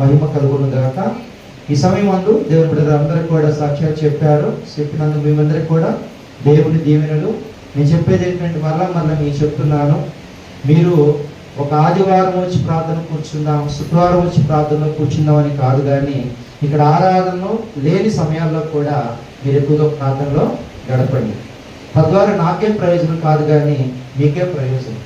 మహిమ కలుగును గాక ఈ సమయం అందు దేవుని బిడ్డలు కూడా సాక్ష్యాలు చెప్పారు. చెప్పినందుకు మేమందరికి కూడా దేవుని దీవెనలు. నేను చెప్పేది ఏంటంటే మరలా మరలా మీకు చెప్తున్నాను. మీరు ఒక ఆదివారం వచ్చి ప్రార్థన కూర్చుందాం శుక్రవారం వచ్చి ప్రార్థనలో కూర్చుందామని కాదు కానీ ఇక్కడ ఆరాధనలో లేని సమయాల్లో కూడా మీరు ఎక్కువగా ప్రార్థనలో గడపండి. తద్వారా నాకేం ప్రయోజనం కాదు కానీ మీకే ప్రయోజనం.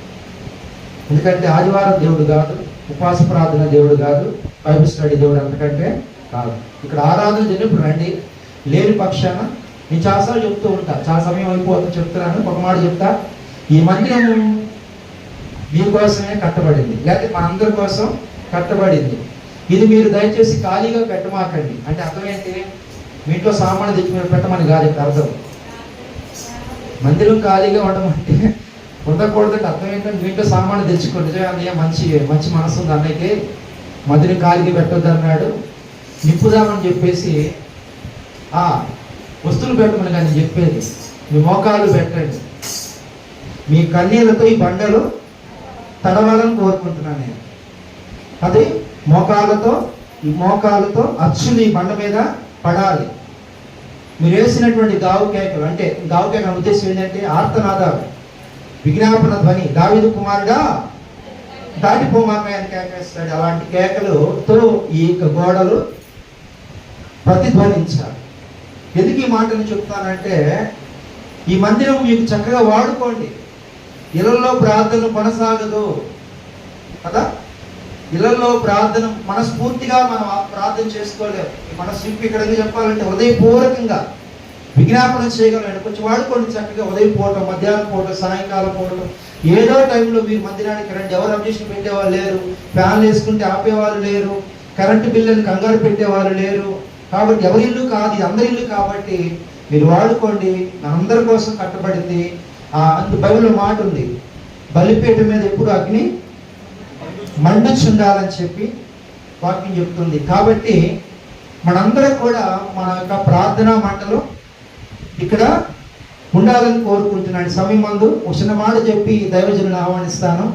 ఎందుకంటే ఆదివారం దేవుడు కాదు ఉపవాస ప్రార్థన దేవుడు కాదు బైబిల్ స్టడీ దేవుడు అంతకంటే కాదు. ఇక్కడ ఆరాధన జరిగినప్పుడు రండి. లేని పక్షాన నేను చాలాసార్లు చెప్తూ ఉంటా. చాలా సమయం అయిపోతుంది చెప్తున్నాను. ఒక మాట చెప్తా. ఈ మందిరం మీకోసమే కట్టబడింది. లేకపోతే మనందరి కోసం కట్టబడింది. ఇది మీరు దయచేసి ఖాళీగా పెట్టమాకండి. అంటే అర్థం మీ ఇంట్లో సామాన్లు తెచ్చి మీరు పెట్టమని కాదు ఇక్కడ అర్థం. మందిరం ఖాళీగా ఉండమంటే ఉండకూడదంటే అర్థం ఏంటంటే మీ ఇంట్లో సామాన్లు తెచ్చుకోండి అన్నయ్య మంచి మంచి మనసు ఉంది అన్నయ్యకి. మందిరం కాలికి పెట్టొద్దు అన్నాడు. నిప్పుదామని చెప్పేసి ఆ వస్తువులు పెట్టమని కానీ చెప్పేది. మీ మోకాలు పెట్టండి. మీ కన్నీళ్ళతో ఈ బండలు తడవాలని కోరుకుంటున్నాను నేను. అది మోకాలతో ఈ మోకాలతో అచ్చులు ఈ బండ మీద పడాలి. మీరు వేసినటువంటి గావు కేకలు అంటే గావు కేకల ఉద్దేశం ఏంటంటే ఆర్తనాదాలు. విజ్ఞాపన ధ్వని. దావిదు కుమారుడా దాటిపోమాక ఆయన కేకేస్తాడు. అలాంటి కేకలుతో ఈ యొక్క గోడలు ప్రతిధ్వనించాలి. ఎందుకు ఈ మాటలు చెప్తానంటే ఈ మందిరం మీకు చక్కగా వాడుకోండి. ఇళ్ళలో ప్రార్థన కొనసాగదు. కదా? ఇళ్ళలో ప్రార్థన మనస్ఫూర్తిగా మనం ప్రార్థన చేసుకోలేము. మన మనస్సు ఇక్కడ చెప్పాలంటే హృదయపూర్వకంగా విజ్ఞాపనం చేయగలం కొంచెం వాడుకోండి చక్కగా ఉదయం పూట మధ్యాహ్నం పూట సాయంకాలం పూట ఏదో టైంలో మీరు మందిరానికి రండి. ఎవరు అబ్జెక్షన్ పెట్టేవాళ్ళు లేరు. ఫ్యాన్లు వేసుకుంటే ఆపేవాళ్ళు లేరు. కరెంటు బిల్లుని కంగారు పెట్టేవాళ్ళు లేరు. కాబట్టి ఎవరి ఇల్లు కాదు ఇది అందరి ఇల్లు కాబట్టి మీరు వాడుకోండి. అందరి కోసం కట్టబడింది. ఆ అందు బైబిల్లో మాట ఉంది. బలిపీఠ మీద ఎప్పుడు అగ్ని మండుచుండాలని చెప్పి వాక్యం చెప్తుంది. కాబట్టి మనందరం కూడా మన యొక్క ప్రార్థనా మంటలో ఇక్కడ ఉండాలని కోరుకుంటున్నాను. సమయం మందు ఒక చిన్న మాట చెప్పి దైవజనులు ఆహ్వానిస్తాను.